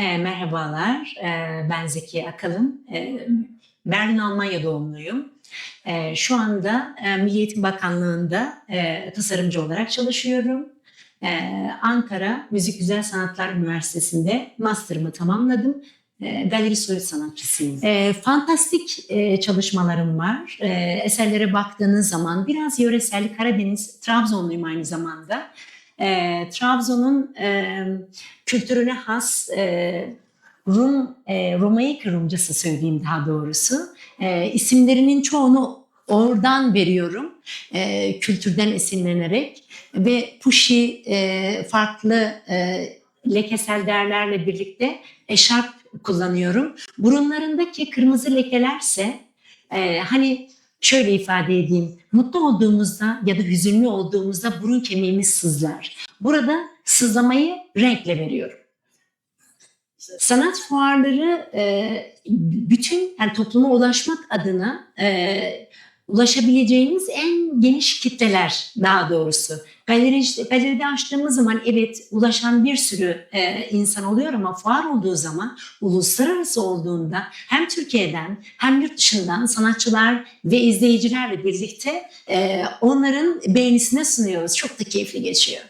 E, merhabalar, e, ben Zeki Akalın. E, Berlin, Almanya doğumluyum. E, şu anda e, Milli Eğitim Bakanlığı'nda e, tasarımcı olarak çalışıyorum. E, Ankara Müzik Güzel Sanatlar Üniversitesi'nde master'ımı tamamladım. E, galeri soyut sanatçısıyım. E, fantastik e, çalışmalarım var. E, eserlere baktığınız zaman biraz yöresel Karadeniz, Trabzonluyum aynı zamanda. E, Trabzon'un e, kültürüne has e, Rum, e, Romaik Rumcası söyleyeyim daha doğrusu. E, isimlerinin çoğunu oradan veriyorum. E, kültürden esinlenerek ve Puşi e, farklı e, lekesel değerlerle birlikte eşarp kullanıyorum. Burunlarındaki kırmızı lekelerse e, hani şöyle ifade edeyim. Mutlu olduğumuzda ya da hüzünlü olduğumuzda burun kemiğimiz sızlar. Burada sızlamayı renkle veriyorum. Sanat fuarları e, bütün yani topluma ulaşmak adına ulaşabileceğimiz en geniş kitleler daha doğrusu. Galeri, galeride açtığımız zaman evet ulaşan bir sürü e, insan oluyor ama fuar olduğu zaman uluslararası olduğunda hem Türkiye'den hem yurt dışından sanatçılar ve izleyicilerle birlikte e, onların beğenisine sunuyoruz. Çok da keyifli geçiyor.